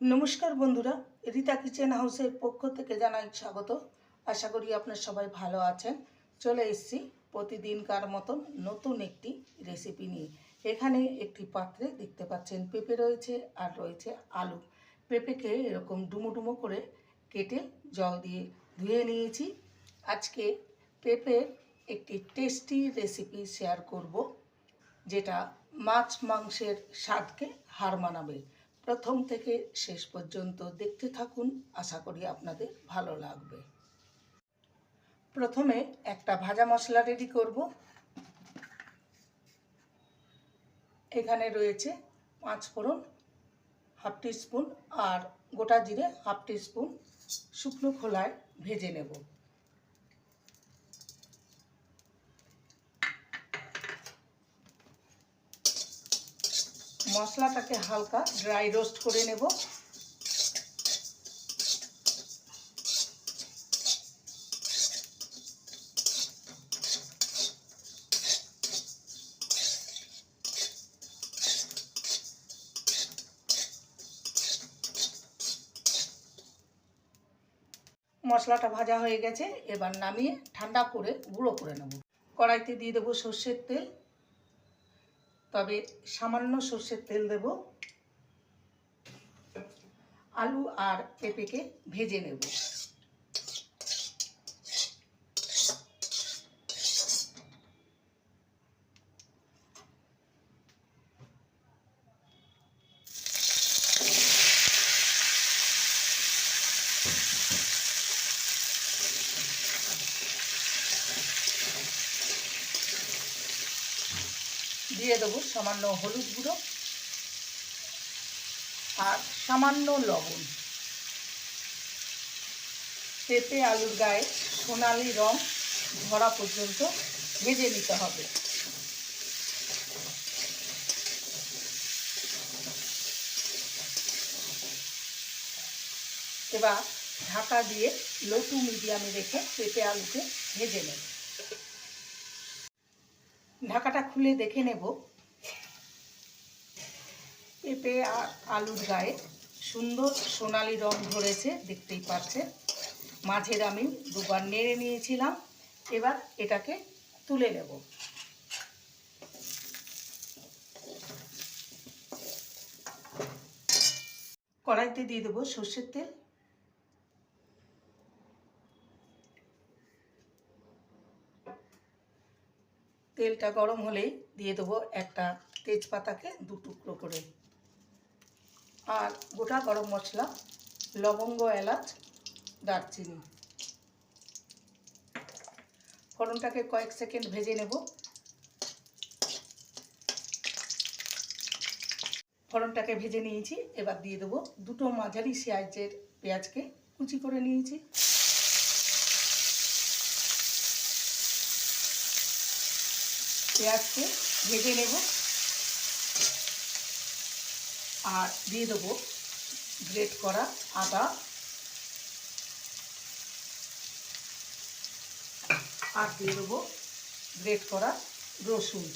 নমস্কার বন্ধুরা, রীতা কিচেন হাউসের পক্ষ থেকে জানাই স্বাগত। আশা করি আপনার সবাই ভালো আছেন। চলে এসছি প্রতিদিনকার মতন নতুন একটি রেসিপি নিয়ে। এখানে একটি পাত্রে দেখতে পাচ্ছেন পেঁপে রয়েছে আর রয়েছে আলু। পেঁপেকে এরকম ডুমো ডুমো করে কেটে জল দিয়ে ধুয়ে নিয়েছি। আজকে পেঁপের একটি টেস্টি রেসিপি শেয়ার করব, যেটা মাছ মাংসের স্বাদকে হার মানাবে। প্রথম থেকে শেষ পর্যন্ত দেখতে থাকুন। আশা করি আপনাদের ভালো লাগবে। প্রথমে একটা ভাজা মশলা রেডি করব। এখানে রয়েছে পাঁচ ফোড়ন, হাফ স্পুন আর গোটা জিরে হাফ স্পুন শুকনো খোলায় ভেজে নেব। মশলাটাকে হালকা ড্রাই রোস্ট করে নেব। মশলাটা ভাজা হয়ে গেছে, এবার নামিয়ে ঠান্ডা করে গুঁড়ো করে নেব। কড়াইতে দিয়ে দেবো সর্ষের তেল। তবে সামান্য সর্ষের তেল দেব। আলু আর পেঁপেকে ভেজে নেব। দিয়ে দেবো সামান্য হলুদ গুঁড়ো আর সামান্য লবণ। পেঁপে আলুর গায়ে সোনালি রং ধরা পর্যন্ত ভেজে নিতে হবে। এবার ঢাকা দিয়ে লো টু মিডিয়ামে রেখে পেঁপে আলুকে ভেজে নেব। ঢাকাটা খুলে দেখে নেব। পেঁপে আর আলুর গায়ে সুন্দর সোনালি রং ধরেছে, দেখতেই পাচ্ছেন। মাঝের আমি দুবার নেড়ে নিয়েছিলাম, এবার এটাকে তুলে নেব। কড়াইতে দিয়ে দেবো সর্ষের তেল। তেলটা গরম হলেই দিয়ে দেবো একটা তেজপাতাকে দু টুকরো করে। আর গোটা গরম মশলা, লবঙ্গ, এলাচ, দারচিনি। ফোড়নটাকে কয়েক সেকেন্ড ভেজে নেব। ফোড়নটাকে ভেজে নিয়েছি, এবার দিয়ে দেবো দুটো মাঝারি সাইজের পেঁয়াজকে কুচি করে নিয়েছি। পেঁয়াজকে ভেজে নেব। আর দিয়ে দেবো গ্রেট করা আদা। আর দিয়ে দেবো গ্রেট করা রসুন।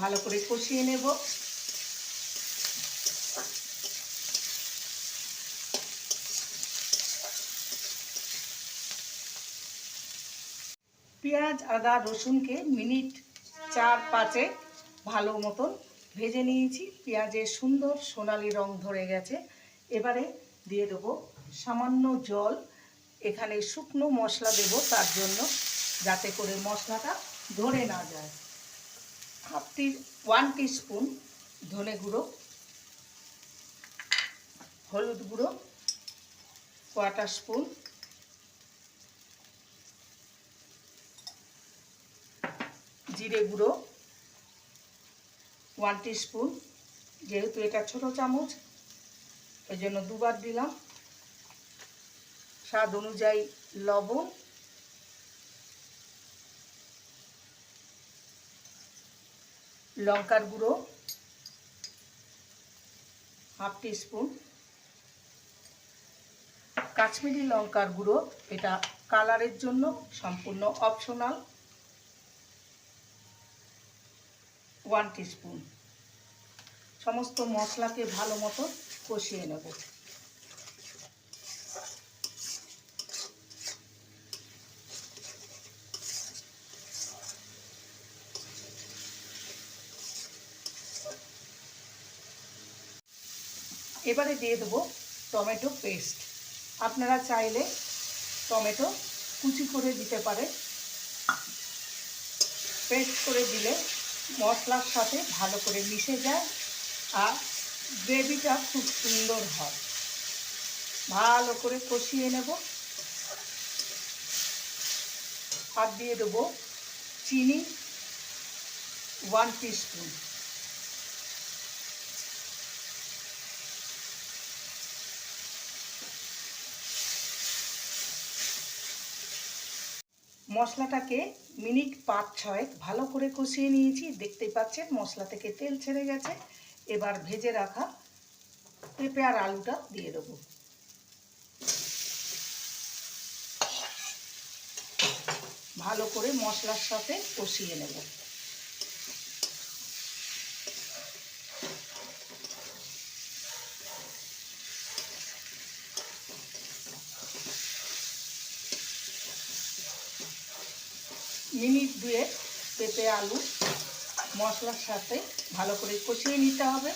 ভালো করে কষিয়ে নেব। পেঁয়াজ, আদা, রসুনকে মিনিট চার পাঁচে ভালো মতন ভেজে নিয়েছি। পেঁয়াজের সুন্দর সোনালি রং ধরে গেছে। এবারে দিয়ে দেবো সামান্য জল। এখানে শুকনো মশলা দেব তার জন্য, যাতে করে মশলাটা ধরে না যায়। হাফ টি, ওয়ান স্পুন ধনে গুঁড়ো, হলুদ গুঁড়ো কোয়াটার স্পুন জিরে গুঁড়ো ওয়ান স্পুন যেহেতু এটা ছোট চামচ ওই জন্য দুবার দিলাম। স্বাদ অনুযায়ী লবণ। লঙ্কার গুঁড়ো হাফ স্পুন কাশ্মীরি লঙ্কার গুঁড়ো, এটা কালারের জন্য সম্পূর্ণ অপশনাল ওয়ান টিস্পুন। সমস্ত মশলাকে ভালো মতো কষিয়ে নেব। এবারে দিয়ে দেবো টমেটো পেস্ট। আপনারা চাইলে টমেটো কুচি করে দিতে পারে পেস্ট করে দিলে মশলার সাথে ভালো করে মিশে যায় আর গ্রেভিটা খুব সুন্দর হয়। ভালো করে কষিয়ে নেব। আর দিয়ে দেবো চিনি ওয়ান টিস্পুন। মশলাটাকে মিনিট পাঁচ ছয়েক ভালো করে কষিয়ে নিয়েছি। দেখতেই পাচ্ছেন মশলা থেকে তেল ছেড়ে গেছে। এবার ভেজে রাখা পেঁপে আর আলুটা দিয়ে দেবো। ভালো করে মশলার সাথে কষিয়ে নেব। মিনিট দুয়ে পেঁপে, আলু, মশলার সাথে ভালো করে কষিয়ে নিতে হবে।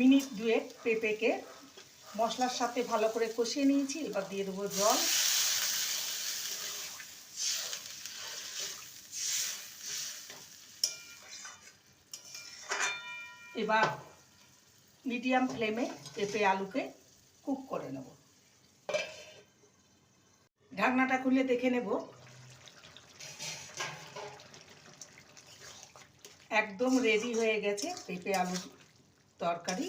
মিনিট দুয়ে পেঁপেকে মশলার সাথে ভালো করে কষিয়ে নিয়েছি, এবার দিয়ে দেবো জল। এবার মিডিয়াম ফ্লেমে পেঁপে, আলুকে কুক করে নেব। ঢাকনাটা খুলে দেখে নেব। একদম রেডি হয়ে গেছে পেঁপে আলুর তরকারি।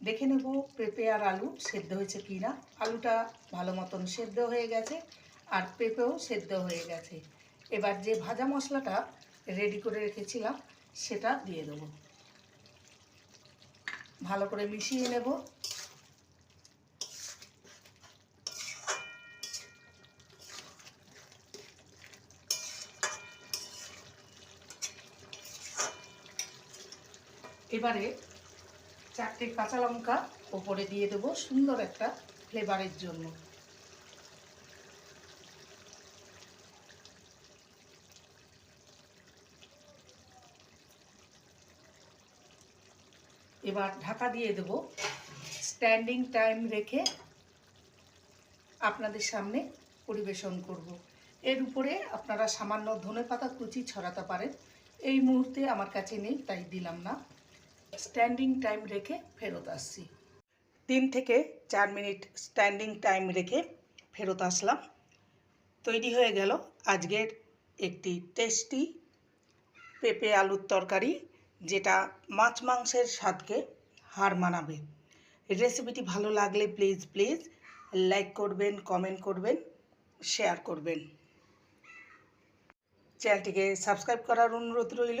দেখে নেব পেঁপে আর আলু সেদ্ধ হয়েছে কি না আলুটা ভালো মতন সেদ্ধ হয়ে গেছে আর পেঁপেও সেদ্ধ হয়ে গেছে। এবার যে ভাজা মশলাটা রেডি করে রেখেছিলাম, সেটা দিয়ে দেবো। ভালো করে মিশিয়ে নেব। এবারে চারটে কাঁচা লঙ্কা ওপরে দিয়ে দেবো সুন্দর একটা ফ্লেভারের জন্য। এবার ঢাকা দিয়ে দেব স্ট্যান্ডিং টাইম রেখে আপনাদের সামনে পরিবেশন করব। এর উপরে আপনারা সামান্য ধনে পাতা কুচি ছড়াতে পারেন। এই মুহূর্তে আমার কাছে নেই, তাই দিলাম না। স্ট্যান্ডিং টাইম রেখে ফেরত আসছি। তিন থেকে চার মিনিট স্ট্যান্ডিং টাইম রেখে ফেরত আসলাম। তৈরি হয়ে গেল আজকের একটি টেস্টি পেঁপে আলুর তরকারি, যেটা মাছ মাংসের স্বাদকে হার মানাবে। রেসিপিটি ভালো লাগলে প্লিজ প্লিজ লাইক করবেন কমেন্ট করবেন শেয়ার করবেন। চ্যানেলটিকে সাবস্ক্রাইব করার অনুরোধ রইল।